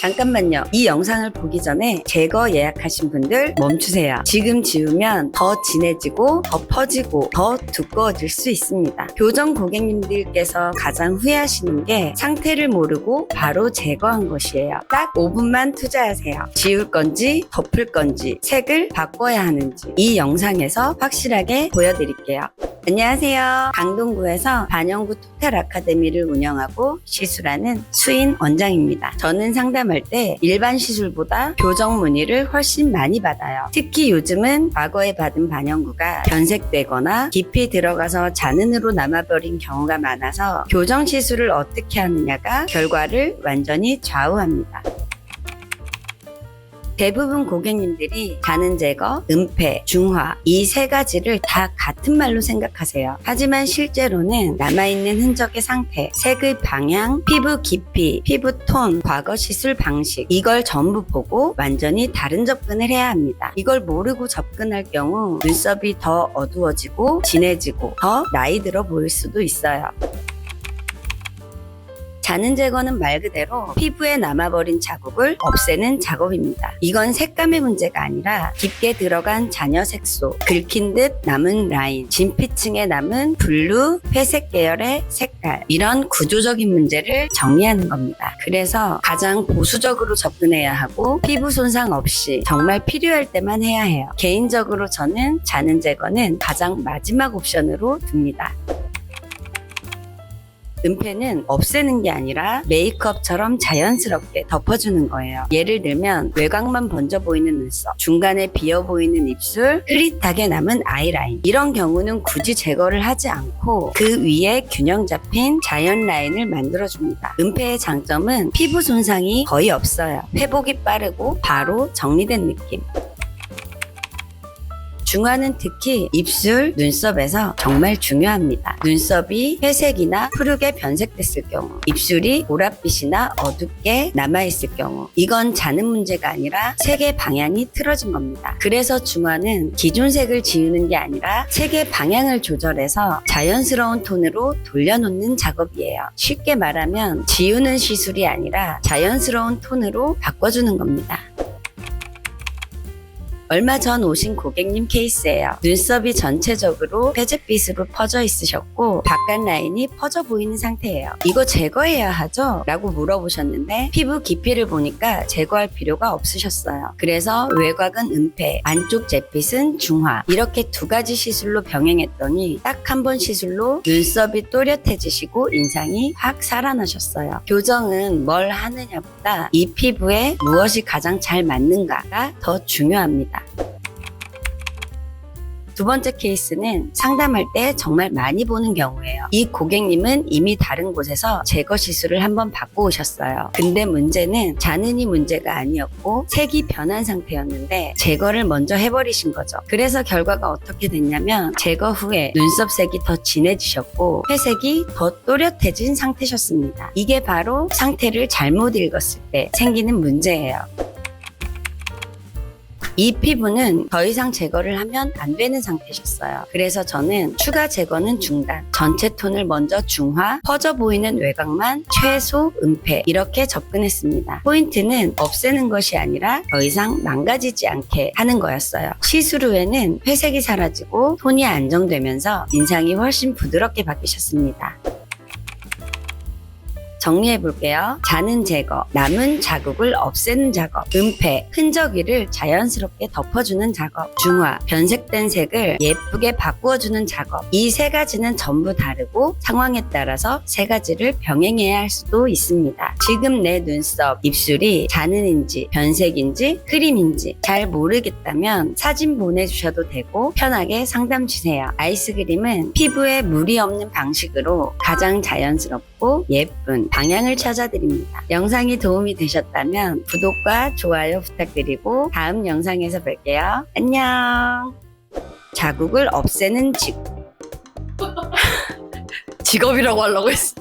잠깐만요. 이 영상을 보기 전에 제거 예약하신 분들 멈추세요. 지금 지우면 더 진해지고 더 퍼지고 더 두꺼워질 수 있습니다. 교정 고객님들께서 가장 후회하시는 게 상태를 모르고 바로 제거한 것이에요. 딱 5분만 투자하세요. 지울 건지 덮을 건지 색을 바꿔야 하는지 이 영상에서 확실하게 보여드릴게요. 안녕하세요. 강동구에서 반영구 토탈 아카데미를 운영하고 시술하는 수인 원장입니다. 저는 상담할 때 일반 시술보다 교정 문의를 훨씬 많이 받아요. 특히 요즘은 과거에 받은 반영구가 변색되거나 깊이 들어가서 잔흔으로 남아버린 경우가 많아서 교정 시술을 어떻게 하느냐가 결과를 완전히 좌우합니다. 대부분 고객님들이 가는 제거, 은폐, 중화 이 세 가지를 다 같은 말로 생각하세요. 하지만 실제로는 남아있는 흔적의 상태, 색의 방향, 피부 깊이, 피부 톤, 과거 시술 방식 이걸 전부 보고 완전히 다른 접근을 해야 합니다. 이걸 모르고 접근할 경우 눈썹이 더 어두워지고 진해지고 더 나이 들어 보일 수도 있어요. 자는 제거는 말 그대로 피부에 남아버린 자국을 없애는 작업입니다. 이건 색감의 문제가 아니라 깊게 들어간 잔여 색소, 긁힌 듯 남은 라인, 진피층에 남은 블루, 회색 계열의 색깔 이런 구조적인 문제를 정리하는 겁니다. 그래서 가장 보수적으로 접근해야 하고 피부 손상 없이 정말 필요할 때만 해야 해요. 개인적으로 저는 자는 제거는 가장 마지막 옵션으로 둡니다. 은폐는 없애는 게 아니라 메이크업처럼 자연스럽게 덮어주는 거예요. 예를 들면 외곽만 번져 보이는 눈썹, 중간에 비어 보이는 입술, 흐릿하게 남은 아이라인 이런 경우는 굳이 제거를 하지 않고 그 위에 균형 잡힌 자연 라인을 만들어줍니다. 은폐의 장점은 피부 손상이 거의 없어요. 회복이 빠르고 바로 정리된 느낌. 중화는 특히 입술, 눈썹에서 정말 중요합니다. 눈썹이 회색이나 푸르게 변색됐을 경우, 입술이 보랏빛이나 어둡게 남아있을 경우, 이건 자는 문제가 아니라 색의 방향이 틀어진 겁니다. 그래서 중화는 기존 색을 지우는 게 아니라 색의 방향을 조절해서 자연스러운 톤으로 돌려놓는 작업이에요. 쉽게 말하면 지우는 시술이 아니라 자연스러운 톤으로 바꿔주는 겁니다. 얼마 전 오신 고객님 케이스예요. 눈썹이 전체적으로 회색빛으로 퍼져 있으셨고 바깥 라인이 퍼져 보이는 상태예요. 이거 제거해야 하죠? 라고 물어보셨는데 피부 깊이를 보니까 제거할 필요가 없으셨어요. 그래서 외곽은 은폐, 안쪽 잿빛은 중화 이렇게 두 가지 시술로 병행했더니 딱 한 번 시술로 눈썹이 또렷해지시고 인상이 확 살아나셨어요. 교정은 뭘 하느냐보다 이 피부에 무엇이 가장 잘 맞는가가 더 중요합니다. 두 번째 케이스는 상담할 때 정말 많이 보는 경우예요. 이 고객님은 이미 다른 곳에서 제거 시술을 한번 받고 오셨어요. 근데 문제는 잔흔이 문제가 아니었고 색이 변한 상태였는데 제거를 먼저 해버리신 거죠. 그래서 결과가 어떻게 됐냐면 제거 후에 눈썹 색이 더 진해지셨고 회색이 더 또렷해진 상태셨습니다. 이게 바로 상태를 잘못 읽었을 때 생기는 문제예요. 이 피부는 더 이상 제거를 하면 안 되는 상태셨어요. 그래서 저는 추가 제거는 중단, 전체 톤을 먼저 중화, 퍼져 보이는 외곽만 최소 은폐 이렇게 접근했습니다. 포인트는 없애는 것이 아니라 더 이상 망가지지 않게 하는 거였어요. 시술 후에는 회색이 사라지고 톤이 안정되면서 인상이 훨씬 부드럽게 바뀌셨습니다. 정리해 볼게요. 자는 제거, 남은 자국을 없애는 작업, 은폐, 흔적이를 자연스럽게 덮어주는 작업, 중화, 변색된 색을 예쁘게 바꾸어주는 작업. 이 세 가지는 전부 다르고 상황에 따라서 세 가지를 병행해야 할 수도 있습니다. 지금 내 눈썹, 입술이 자는인지 변색인지 크림인지 잘 모르겠다면 사진 보내주셔도 되고 편하게 상담 주세요. 아이스크림은 피부에 물이 없는 방식으로 가장 자연스럽 고 예쁜 방향을 찾아드립니다. 영상이 도움이 되셨다면 구독과 좋아요 부탁드리고 다음 영상에서 뵐게요. 안녕. 자국을 없애는 직 직업이라고 하려고 했어.